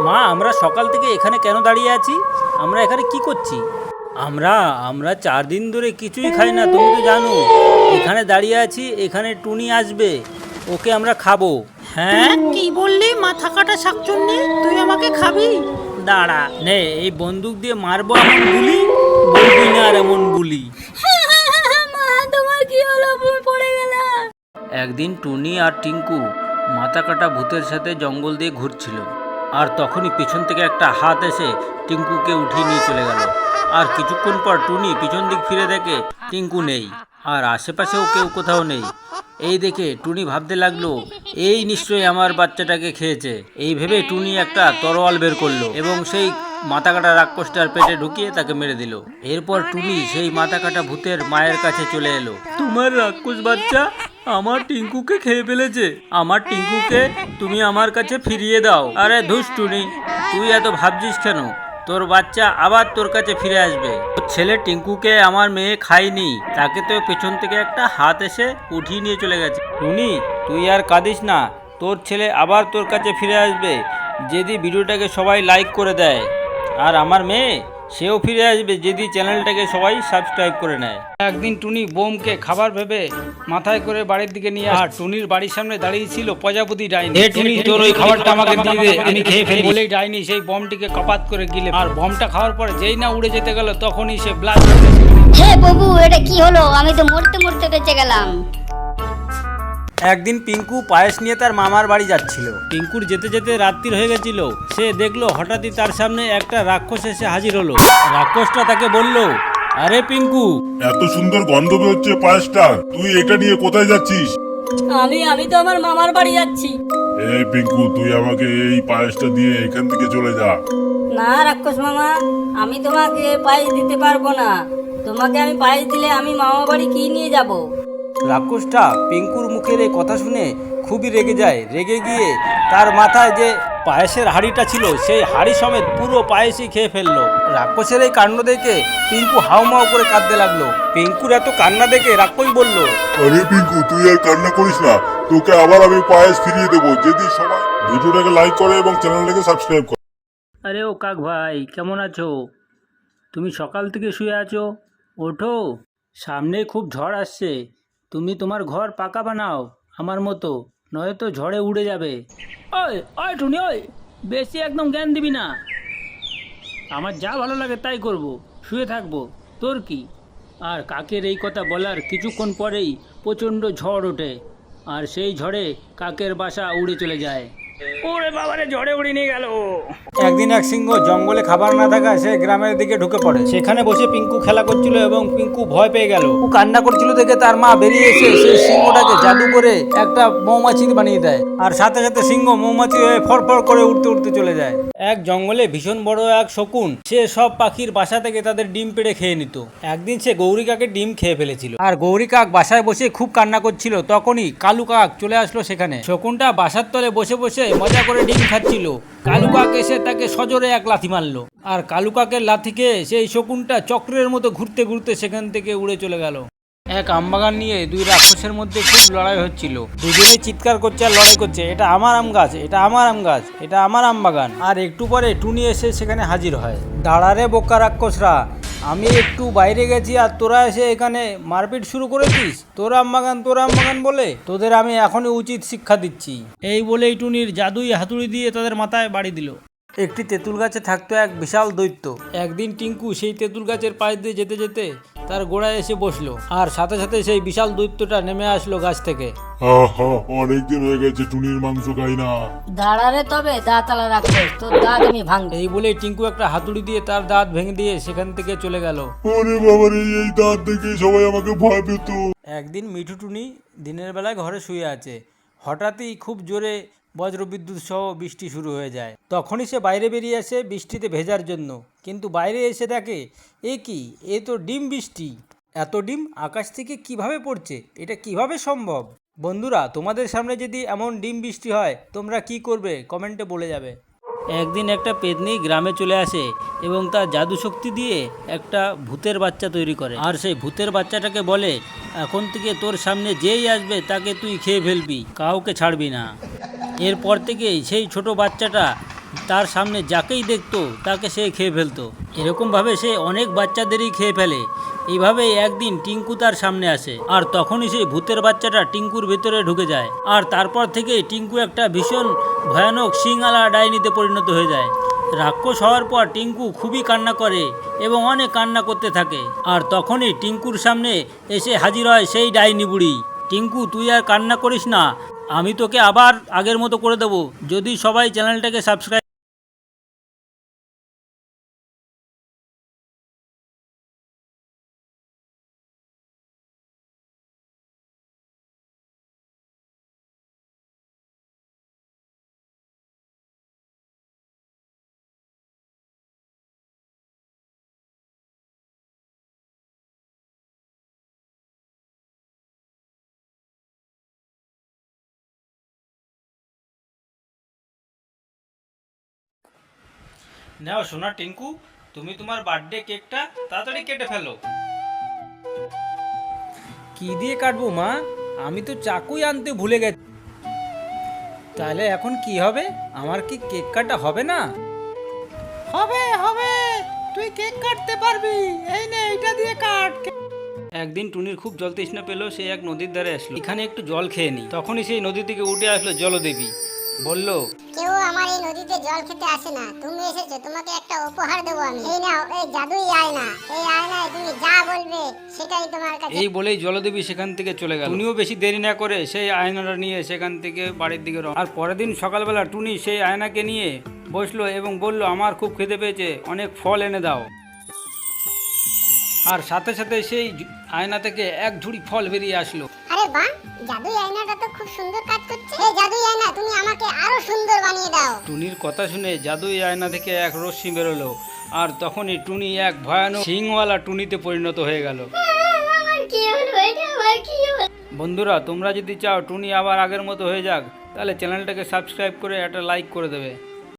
মা আমরা সকাল থেকে এখানে কেন দাঁড়িয়ে আছি? আমরা এখানে কি করছি? আমরা আমরা চার দিন ধরে কিছুই খাই না তুমি তো জানো। এখানে দাঁড়িয়ে আছি এখানে টুনি আসবে ওকে আমরা খাব। হ্যাঁ? কি বললি মাথা কাটা শাকচুন্নি? তুই আমাকে খাবি? দাঁড়া নে এই বন্দুক দিয়ে মারবো এমন গুলি বলবি না আর এমন গুলি। একদিন টুনি আর টিঙ্কু মাথা কাটা ভূতের সাথে জঙ্গল দিয়ে ঘুরছিল। আর তখনই পিছন থেকে একটা হাত এসে টিঙ্কুকে উঠিয়ে নিয়ে চলে গেল। আর কিছুক্ষণ পর টুনি পিছন দিক ফিরে দেখে টিঙ্কু নেই, আর আশেপাশেও কেউ কোথাও নেই। এই দেখে টুনি ভাবতে লাগল, এই নিশ্চয়ই আমার বাচ্চাটাকে খেয়েছে। এই ভেবে টুনি একটা তরোয়াল বের করল এবং সেই মাথা কাটা রাক্ষসটার পেটে ঢুকিয়ে তাকে মেরে দিল। এরপর টুনি সেই মাথা কাটা ভূতের মায়ের কাছে চলে এলো। তোমার রাক্ষস বাচ্চা আমার টিঙ্কুকে খেয়ে ফেলেছে। আমার টিঙ্কুকে তুমি আমার কাছে ফিরিয়ে দাও। আরে ধুস টুনি তুই এত ভাবছিস কেন? তোর বাচ্চা আবার তোর কাছে ফিরে আসবে। তোর ছেলে টিঙ্কুকে আমার মেয়ে খায়নি। তাকে তো পেছন থেকে একটা হাত এসে উঠিয়ে নিয়ে চলে গেছে। টুনি, তুই আর কাঁদিস না। তোর ছেলে আবার তোর কাছে ফিরে আসবে। যদি ভিডিওটাকে সবাই লাইক করে দেয়। আর আমার মেয়ে? সেও ফিরে আসবে যদি চ্যানেলটাকে সবাই সাবস্ক্রাইব করে নেয়। একদিন টুনি বোমকে খাবার ভেবে মাথায় করে বাড়ির দিকে নিয়ে আর টুনির বাড়ির সামনে দাঁড়িয়ে ছিল প্রজাপতি ডাইনি। হে টুনি তোর ওই খাবারটা আমাকে দিয়ে দে আমি খেয়ে ফেলি। বলেই ডাইনি সেই বোমটিকে কপাত করে গিলে আর বোমটা খাওয়ার পরে যেই না উড়ে যেতে গেল তখনই সে ব্লাস্ট হে বাবু এটা কি হলো? আমি তো মরতে মরতে বেঁচে গেলাম। একদিন পিঙ্কু পায়েস নিয়ে তার মামার বাড়ি যাচ্ছিল। পিঙ্কুর যেতে যেতে রাত্রির হয়ে গেছিল। সে দেখল হঠাৎই তার সামনে একটা রাক্ষস এসে হাজির হলো। রাক্ষসটা তাকে বলল আরে পিঙ্কু! এত সুন্দর গন্ধ বেরোচ্ছে পায়েসটা। তুই এটা নিয়ে কোথায় যাচ্ছিস? আমি আমি তো আমার মামার বাড়ি যাচ্ছি। এই পিঙ্কু তুই আমাকে এই পায়েসটা দিয়ে এখান থেকে চলে যা। না রাক্ষস মামা আমি তোমাকে পায়েস দিতে পারব না। তোমাকে আমি পায়েস দিলে আমি মামা বাড়ি কি নিয়ে যাব? রাক্ষসটা পিঙ্কুর মুখের এই কথা শুনে খুবই রেগে যায়। রেগে গিয়ে তার মাথায় যে পায়েসের হাঁড়িটা ছিল সেই হাঁড়ি সমেত পুরো পায়েসই খেয়ে ফেলল। রাক্ষসের এই কাণ্ড দেখে পিঙ্কু হাউমাউ করে কাঁদতে লাগল। পিঙ্কুর এত কান্না দেখে রাক্ষস বলল আরে পিঙ্কু তুই আর কান্না করিস না। তোকে আবার আমি পায়েস ফিরিয়ে দেবো। যদি সবাই ভিডিওটাকে লাইক করে এবং চ্যানেলটাকে সাবস্ক্রাইব করে। আরে ও কাক ভাই কেমন আছো? তুমি সকাল থেকে শুয়ে আছো? ওঠো। সামনে খুব ঝড় আসছে। তুমি তোমার ঘর পাকা বানাও, আমার মতো। নয়তো ঝড়ে উড়ে যাবে। ওই ওই টুনি, ওই। বেশি একদম জ্ঞান দিবি না। আমার যা ভালো লাগে তাই করব, শুয়ে থাকব। তোর কি? আর কাকের এই কথা বলার কিছুক্ষণ পরেই প্রচণ্ড ঝড় ওঠে, আর সেই ঝড়ে কাকের বাসা উড়ে চলে যায়। একদিন এক সিংহ জঙ্গলে খাবার না থাকা সে গ্রামের দিকে ঢুকে পড়ে। সেখানে বসে পিঙ্কু খেলা করছিল এবং পিঙ্কু ভয় পেয়ে গেল। ও কান্না করছিল দেখে তার মা বেরিয়ে এসে সেই সিংহটাকে জাদু করে একটা মৌমাছি বানিয়ে দেয়। আর সাথে সাথে সিংহ মৌমাছি হয়ে ফরফর করে উঠতে উঠতে চলে যায়। এক জঙ্গলে ভীষণ বড় এক শকুন, সে সব পাখির বাসা থেকে তাদের ডিম পেড়ে খেয়ে নিত। একদিন সে গৌরী কাকের ডিম খেয়ে ফেলেছিল। আর গৌরী কাক বাসায় বসে খুব কান্না করছিল। তখনই কালু কাক চলে আসলো সেখানে। শকুনটা বাসার তলে বসে বসে মজা করে ডিম খাচ্ছিল। কালু কাক এসে তাকে সজোরে এক লাথি মারলো। আর কালু কাকের লাথি খেয়ে সেই শকুনটা চক্রের মতো ঘুরতে ঘুরতে সেখান থেকে উড়ে চলে গেল। এক আমবাগান নিয়ে দুই রাক্ষসের মধ্যে খুব লড়াই হচ্ছিল। দুজনে চিৎকার করছে আর লড়াই করছে। এটা আমার আম গাছ, এটা আমার আম গাছ, এটা আমার আমবাগান। আর একটু পরে টুনি এসে সেখানে হাজির হয়। দাঁড়ারে বোকা রাক্ষসরা আমি একটু বাইরে গেছি আর তোরা এসে এখানে মারপিট শুরু করেছিস? তোর আম বাগান তোর আমবাগান বলে? তোদের আমি এখনই উচিত শিক্ষা দিচ্ছি। এই বলেই টুনির জাদুই হাতুড়ি দিয়ে তাদের মাথায় বাড়ি দিল। একটি তেঁতুল গাছে থাকতো এক বিশাল দৈত্য। একদিন টিঙ্কু সেই তেঁতুল গাছের পাশ দিয়ে যেতে যেতে তার গোড়ায় এসে বসল আর সাথে সাথে সেই বিশাল দৈত্যটা নেমে আসলো গাছ থেকে। আহা অনেকদিন হয়ে গেছে টুনির মাংস খাই না। দাঁড়ারে তবে দাঁতালা রাক্ষস তোর দাঁত আমি ভাঙবো। এই বলে টিঙ্কু একটা হাতুড়ি দিয়ে তার দাঁত ভেঙে দিয়ে সেখান থেকে চলে গেল। ওরে বাবারে এই দাঁত দেখে সবাই আমাকে ভয় পেত। একদিন মিঠু টুনি দিনের বেলায় ঘরে শুয়ে আছে। হঠাৎই খুব জোরে বজ্রবিদ্যুৎ সহ বৃষ্টি শুরু হয়ে যায়। তখনই সে বাইরে বেরিয়ে আসে বৃষ্টিতে ভেজার জন্য। কিন্তু বাইরে এসে দেখে, এ কি? এ তো ডিম বৃষ্টি। এত ডিম আকাশ থেকে কীভাবে পড়ছে? এটা কীভাবে সম্ভব? বন্ধুরা, তোমাদের সামনে যদি এমন ডিম বৃষ্টি হয়, তোমরা কি করবে? কমেন্টে বলে যাবে। একদিন একটা পেতনি গ্রামে চলে আসে এবং তার জাদু শক্তি দিয়ে একটা ভূতের বাচ্চা তৈরি করে। আর সেই ভূতের বাচ্চাটাকে বলে, এখন থেকে তোর সামনে যেই আসবে, তাকে তুই খেয়ে ফেলবি, কাউকে ছাড়বি না। এরপর থেকেই সেই ছোট বাচ্চাটা তার সামনে যাকেই দেখতো, তাকে সে খেয়ে ফেলতো। এরকমভাবে সে অনেক বাচ্চাদেরই খেয়ে ফেলে। এইভাবেই একদিন টিঙ্কু তার সামনে আসে, আর তখনই সেই ভূতের বাচ্চাটা টিঙ্কুর ভেতরে ঢুকে যায়। আর তারপর থেকে টিঙ্কু একটা ভীষণ ভয়ানক সিংহালা ডাইনিতে পরিণত হয়ে যায়। রাক্ষস হওয়ার পর টিঙ্কু খুবই কান্না করে এবং অনেক কান্না করতে থাকে। আর তখনই টিঙ্কুর সামনে এসে হাজির হয় সেই ডাইনি বুড়ি। টিঙ্কু, তুই আর কান্না করিস না। আমি তোকে আবার আগের মতো করে দেবো। যদি সবাই চ্যানেলটাকে সাবস্ক্রাইব নাও সোনা টিঙ্কু তুমি তোমার বার্থডে কেকটা তাড়াতাড়ি কেটে ফেলো। কি দিয়ে কাটবো মা? আমি তো চাকুই আনতে ভুলে গেছি। তাহলে এখন কি হবে? আমার কি কেক কাটা হবে না? হবে হবে। তুই কেক কাটতে পারবি। এই নে এটা দিয়ে কাট। একদিন টুনির খুব জল তৃষ্ণা পেল সে এক নদীর ধারে আসলো। এখানে একটু জল খেয়ে নি। তখনই সেই নদী থেকে উঠে আসলো জলদেবী। বলল কেউ আমার এই নদীতে জল খেতে আসে না। তুমি এসেছ তোমাকে একটা উপহার দেবো আমি। এই নাও এই জাদুই আয়না। এই আয়নায় তুমি যা বলবে সেটাই তোমার কাছে। এই বলেই জলদেবী সেখান থেকে চলে গেল। টুনিও বেশি দেরি না করে সেই আয়নাটা নিয়ে সেখান থেকে বাড়ির দিকে রওনা। আর পরের দিন সকালবেলা টুনি সেই আয়নাকে নিয়ে বসল এবং বলল আমার খুব খেতে পেয়েছে অনেক ফল এনে দাও। আর সাথে সাথে সেই আয়না থেকে এক ঝুড়ি ফল বেরিয়ে আসলো। আরে বাহ! জাদুই আয়নাটা তো খুব সুন্দর কাজ করছে। এই জাদুই আয়না তুমি আমাকে আরও সুন্দর বানিয়ে দাও। টুনির কথা শুনে জাদুই আয়না থেকে এক রশ্মি বেরোলো আর তখনই টুনি এক ভয়ানক সিংওয়ালা টুনিতে পরিণত হয়ে গেল। আমার কি হলো? এটা আমার কি হলো? বন্ধুরা তোমরা যদি চাও টুনি আবার আগের মতো হয়ে যাক তাহলে চ্যানেলটাকে সাবস্ক্রাইব করে একটা লাইক করে দেবে।